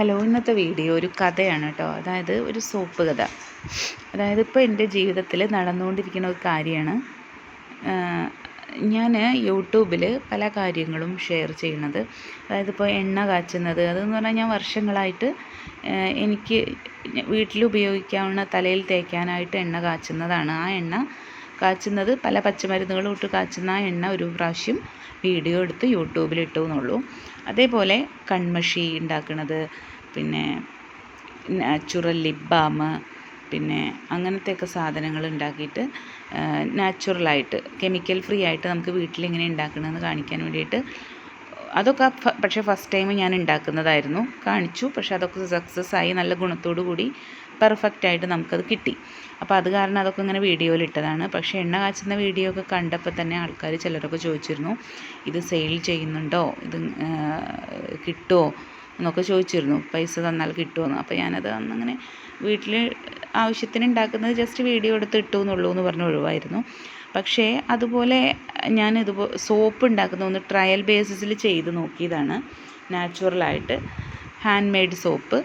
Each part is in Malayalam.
ഹലോ ഇന്നത്തെ വീഡിയോ ഒരു കഥയാണ് കേട്ടോ. അതായത് ഒരു സോപ്പ് കഥ. അതായത് ഇപ്പോൾ എന്റെ ജീവിതത്തിൽ നടന്നുകൊണ്ടിരിക്കുന്ന ഒരു കാര്യമാണ്. ഞാൻ യൂട്യൂബിൽ പല കാര്യങ്ങളും ഷെയർ ചെയ്യുന്നത്. അതായത് ഇപ്പോൾ എണ്ണ കാച്ചുന്നത്. അതെന്ന് പറഞ്ഞാൽ ഞാൻ വർഷങ്ങളായിട്ട് എനിക്ക് വീട്ടിൽ ഉപയോഗിക്കാവുന്ന തലയിൽ തേക്കാനായിട്ട് എണ്ണ കാച്ചുന്നതാണ്. ആ എണ്ണ കാച്ചുന്നത്. പല പച്ചമരുന്നുകളും ഇട്ട് കാച്ചുന്ന എണ്ണ ഒരു പ്രാവശ്യം വീഡിയോ എടുത്ത് യൂട്യൂബിൽ ഇട്ടു എന്നുള്ളൂ. അതേപോലെ കൺമഷി ഉണ്ടാക്കുന്നത് പിന്നെ നാച്ചുറൽ ലിപ് ബാം പിന്നെ അങ്ങനത്തെയൊക്കെ സാധനങ്ങൾ ഉണ്ടാക്കിയിട്ട് നാച്ചുറലായിട്ട് കെമിക്കൽ ഫ്രീ ആയിട്ട് നമുക്ക് വീട്ടിൽ എങ്ങനെ ഉണ്ടാക്കണമെന്ന് കാണിക്കാൻ വേണ്ടിയിട്ട് അതൊക്കെ പക്ഷേ ഫസ്റ്റ് ടൈം ഞാൻ ഉണ്ടാക്കുന്നതായിരുന്നു. കാണിച്ചു. പക്ഷേ അതൊക്കെ സക്സസ് ആയി നല്ല ഗുണത്തോടു കൂടി പെർഫെക്റ്റ് ആയിട്ട് നമുക്കത് കിട്ടി. അപ്പോൾ അത് കാരണം അതൊക്കെ ഇങ്ങനെ വീഡിയോയിൽ ഇട്ടതാണ്. പക്ഷേ എണ്ണ കാച്ചുന്ന വീഡിയോ ഒക്കെ കണ്ടപ്പോൾ തന്നെ ആൾക്കാർ ചിലരൊക്കെ ചോദിച്ചിരുന്നു ഇത് സെയിൽ ചെയ്യുന്നുണ്ടോ? ഇത് കിട്ടുമോ എന്നൊക്കെ ചോദിച്ചിരുന്നു. പൈസ തന്നാൽ കിട്ടുമെന്ന് അപ്പോൾ ഞാനത് അന്നങ്ങനെ വീട്ടിൽ ആവശ്യത്തിന് ഉണ്ടാക്കുന്നത് ജസ്റ്റ് വീഡിയോ എടുത്ത് ഇട്ടു എന്നുള്ളൂ എന്ന് പറഞ്ഞ് ഒഴിവായിരുന്നു. പക്ഷേ അതുപോലെ ഞാൻ ഇതുപോലെ സോപ്പ് ഉണ്ടാക്കുന്ന ഒന്ന് ട്രയൽ ബേസിസിൽ ചെയ്ത് നോക്കിയതാണ്. നാച്ചുറലായിട്ട് ഹാൻഡ് മെയ്ഡ് സോപ്പ്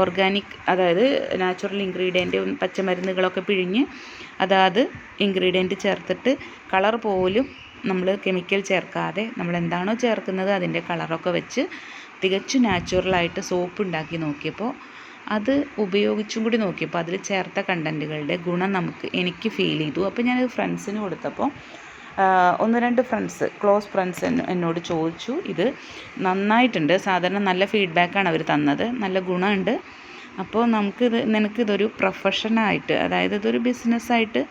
ഓർഗാനിക് അതായത് നാച്ചുറൽ ഇൻഗ്രീഡിയന്റ് പച്ചമരുന്നുകളൊക്കെ പിഴിഞ്ഞ് അതാത് ഇൻഗ്രീഡിയന്റ് ചേർത്തിട്ട് കളർ പോലും നമ്മൾ കെമിക്കൽ ചേർക്കാതെ നമ്മൾ എന്താണോ ചേർക്കുന്നത് അതിന്റെ കളറൊക്കെ വെച്ച് തികച്ചും നാച്ചുറലായിട്ട് സോപ്പ് ഉണ്ടാക്കി നോക്കിയപ്പോൾ അത് ഉപയോഗിച്ചും കൂടി നോക്കിയപ്പോൾ അതിൽ ചേർത്ത കണ്ടന്റുകളുടെ ഗുണം നമുക്ക് എനിക്ക് ഫീൽ ചെയ്തു. അപ്പോൾ ഞാനത് ഫ്രണ്ട്സിന് കൊടുത്തപ്പോൾ ഒന്ന് രണ്ട് ഫ്രണ്ട്സ് ക്ലോസ് ഫ്രണ്ട്സ് എന്നോട് ചോദിച്ചു ഇത് നന്നായിട്ടുണ്ട്. സാധാരണ നല്ല ഫീഡ്ബാക്കാണ് അവർ തന്നത്. നല്ല ഗുണമുണ്ട്. അപ്പോൾ നമുക്കിത് നിനക്കിതൊരു പ്രൊഫഷനായിട്ട് അതായത് ഇതൊരു ബിസിനസ്സായിട്ട്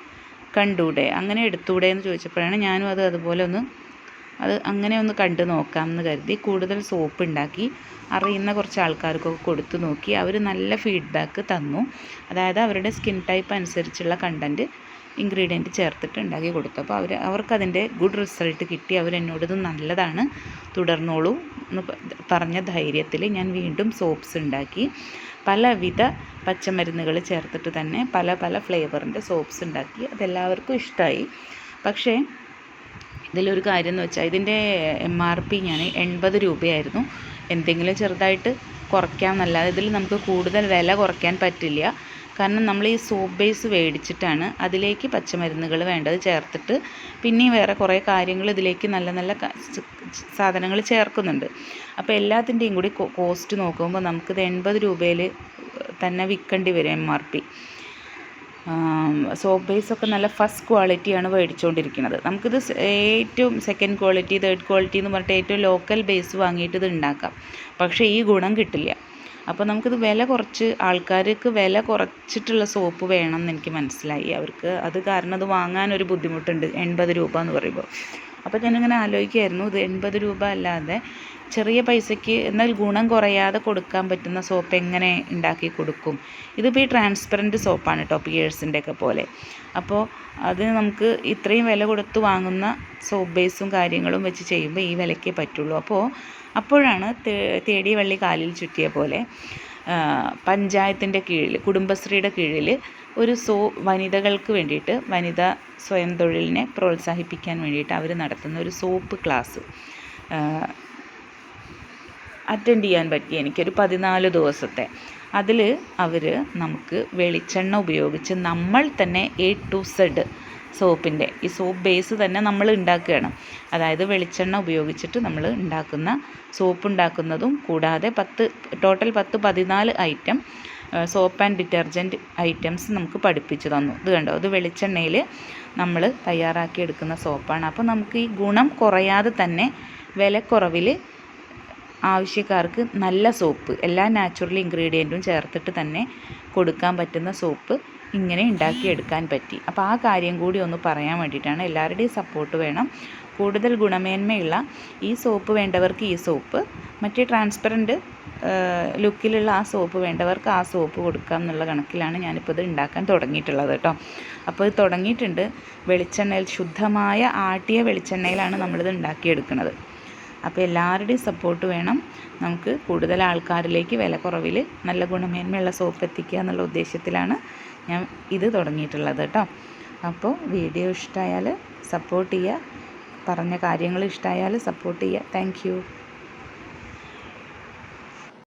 കണ്ടൂടെ? അങ്ങനെ എടുത്തൂടെ? എന്ന് ചോദിച്ചപ്പോഴാണ് ഞാനും അത് അതുപോലെ ഒന്ന് അത് അങ്ങനെ ഒന്ന് കണ്ടു നോക്കാം എന്ന് കരുതി കൂടുതൽ സോപ്പ് ഉണ്ടാക്കി അറിയുന്ന കുറച്ച് ആൾക്കാർക്കൊക്കെ കൊടുത്തു നോക്കി. അവർ നല്ല ഫീഡ്ബാക്ക് തന്നു. അതായത് അവരുടെ സ്കിൻ ടൈപ്പ് അനുസരിച്ചുള്ള കണ്ടന്റ് ഇൻഗ്രീഡിയന്റ് ചേർത്തിട്ട് ഉണ്ടാക്കി കൊടുത്തു. അപ്പോൾ അവർ അവർക്കതിന്റെ ഗുഡ് റിസൾട്ട് കിട്ടി. അവരെന്നോട് ഇത് നല്ലതാണ് തുടർന്നോളൂ എന്ന് പറഞ്ഞ ധൈര്യത്തിൽ ഞാൻ വീണ്ടും സോപ്സ് ഉണ്ടാക്കി. പലവിധ പച്ചമരുന്നുകൾ ചേർത്തിട്ട് തന്നെ പല പല ഫ്ലേവറിന്റെ സോപ്സ് ഉണ്ടാക്കി. അതെല്ലാവർക്കും ഇഷ്ടമായി പക്ഷേ ഇതിലൊരു കാര്യം എന്ന് വെച്ചാൽ ഇതിന്റെ എം ആർ പി ഞാൻ എൺപത് രൂപയായിരുന്നു. എന്തെങ്കിലും ചെറുതായിട്ട് കുറയ്ക്കാം എന്നല്ലാതെ ഇതിൽ നമുക്ക് കൂടുതൽ വില കുറയ്ക്കാൻ പറ്റില്ല. കാരണം നമ്മൾ ഈ സോപ്പ് ബേസ് മേടിച്ചിട്ടാണ് അതിലേക്ക് പച്ചമരുന്നുകൾ വേണ്ടത് ചേർത്തിട്ട് പിന്നെയും വേറെ കുറേ കാര്യങ്ങൾ ഇതിലേക്ക് നല്ല നല്ല സാധനങ്ങൾ ചേർക്കുന്നുണ്ട്. അപ്പോൾ എല്ലാത്തിന്റെയും കൂടി കോസ്റ്റ് നോക്കുമ്പോൾ നമുക്കിത് എൺപത് രൂപയിൽ തന്നെ വിൽക്കേണ്ടി വരും എം ആർ പി സോപ്പ് ബേസൊക്കെ നല്ല ഫസ്റ്റ് ക്വാളിറ്റിയാണ് മേടിച്ചുകൊണ്ടിരിക്കുന്നത് നമുക്കിത് ഏറ്റവും സെക്കൻഡ് ക്വാളിറ്റി തേർഡ് ക്വാളിറ്റി എന്ന് പറഞ്ഞിട്ട് ഏറ്റവും ലോക്കൽ ബേസ് വാങ്ങിയിട്ട് ഇത് ഉണ്ടാക്കാം പക്ഷേ ഈ ഗുണം കിട്ടില്ല. അപ്പോൾ നമുക്കിത് വില കുറച്ച് ആൾക്കാർക്ക് വില കുറച്ചിട്ടുള്ള സോപ്പ് വേണം എന്ന് എനിക്ക് മനസ്സിലായി. അവർക്ക് അത് കാരണം അത് വാങ്ങാനൊരു ബുദ്ധിമുട്ടുണ്ട്. എൺപത് രൂപ എന്ന് പറയുമ്പോൾ അപ്പോൾ ഞാനിങ്ങനെ ആലോചിക്കുമായിരുന്നു ഇത് എൺപത് രൂപ അല്ലാതെ ചെറിയ പൈസയ്ക്ക് എന്നാൽ ഗുണം കുറയാതെ കൊടുക്കാൻ പറ്റുന്ന സോപ്പ് എങ്ങനെ ഉണ്ടാക്കി കൊടുക്കും? ഇതിപ്പോൾ ഈ ട്രാൻസ്പെറന്റ് സോപ്പാണ് കേട്ടോ പിയേഴ്സിന്റെ ഒക്കെ പോലെ. അപ്പോൾ അത് നമുക്ക് ഇത്രയും വില കൊടുത്ത് വാങ്ങുന്ന സോപ്പ് ബേസും കാര്യങ്ങളും വെച്ച് ചെയ്യുമ്പോൾ ഈ വിലയ്ക്കേ പറ്റുള്ളൂ. അപ്പോൾ അപ്പോഴാണ് തേടിയ വള്ളി കാലിൽ ചുറ്റിയ പോലെ. പഞ്ചായത്തിന്റെ കീഴിൽ കുടുംബശ്രീയുടെ കീഴിൽ ഒരു സോ വനിതകൾക്ക് വേണ്ടിയിട്ട് വനിതാ സ്വയം തൊഴിലിനെ പ്രോത്സാഹിപ്പിക്കാൻ വേണ്ടിയിട്ട് അവർ നടത്തുന്ന ഒരു സോപ്പ് ക്ലാസ്. അറ്റൻഡ് ചെയ്യാൻ പറ്റി എനിക്കൊരു പതിനാല് ദിവസത്തെ. അതിൽ അവർ നമുക്ക് വെളിച്ചെണ്ണ ഉപയോഗിച്ച് നമ്മൾ തന്നെ എ ടു സെഡ് സോപ്പിന്റെ. ഈ സോപ്പ് ബേസ് തന്നെ നമ്മൾ ഉണ്ടാക്കുകയാണ്. അതായത് വെളിച്ചെണ്ണ ഉപയോഗിച്ചിട്ട് നമ്മൾ ഉണ്ടാക്കുന്ന സോപ്പ് ഉണ്ടാക്കുന്നതും കൂടാതെ പത്ത് ടോട്ടൽ പത്ത് പതിനാല് item soap and detergent items നമുക്ക് പഠിപ്പിച്ചു തന്നു. ഇത് കണ്ടോ? ഇത് വെളിച്ചെണ്ണയിൽ നമ്മൾ തയ്യാറാക്കി എടുക്കുന്ന സോപ്പാണ്. അപ്പോൾ നമുക്ക് ഈ ഗുണം കുറയാതെ തന്നെ വിലക്കുറവിൽ ആവശ്യക്കാർക്ക് നല്ല സോപ്പ് എല്ലാ നാച്ചുറൽ ഇൻഗ്രീഡിയന്റും ചേർത്തിട്ട് തന്നെ കൊടുക്കാൻ പറ്റുന്ന സോപ്പ് ഇങ്ങനെ ഉണ്ടാക്കിയെടുക്കാൻ പറ്റി. അപ്പോൾ ആ കാര്യം കൂടി ഒന്ന് പറയാൻ വേണ്ടിയിട്ടാണ് എല്ലാവരുടെയും സപ്പോർട്ട് വേണം. കൂടുതൽ ഗുണമേന്മയുള്ള ഈ സോപ്പ് വേണ്ടവർക്ക് ഈ സോപ്പ് മറ്റേ ട്രാൻസ്പെറന്റ് ലുക്കിലുള്ള ആ സോപ്പ് വേണ്ടവർക്ക് ആ സോപ്പ് കൊടുക്കാം എന്നുള്ള കണക്കിലാണ് ഞാനിപ്പോൾ ഇത് ഉണ്ടാക്കാൻ തുടങ്ങിയിട്ടുള്ളത് കേട്ടോ. അപ്പോൾ ഇത് തുടങ്ങിയിട്ടുണ്ട്. വെളിച്ചെണ്ണയിൽ ശുദ്ധമായ ആട്ടിയ വെളിച്ചെണ്ണയിലാണ് നമ്മളിത് ഉണ്ടാക്കിയെടുക്കുന്നത്. അപ്പോൾ എല്ലാവരുടെയും സപ്പോർട്ട് വേണം. നമുക്ക് കൂടുതൽ ആൾക്കാരിലേക്ക് വില കുറവിൽ നല്ല ഗുണമേന്മയുള്ള സോപ്പ് എത്തിക്കുക എന്നുള്ള ഉദ്ദേശത്തിലാണ് ഞാൻ ഇത് തുടങ്ങിയിട്ടുള്ളത് കേട്ടോ അപ്പോൾ വീഡിയോ ഇഷ്ടമായാൽ സപ്പോർട്ട് ചെയ്യുക. പറഞ്ഞ കാര്യങ്ങൾ ഇഷ്ടമായാൽ സപ്പോർട്ട് ചെയ്യുക. താങ്ക്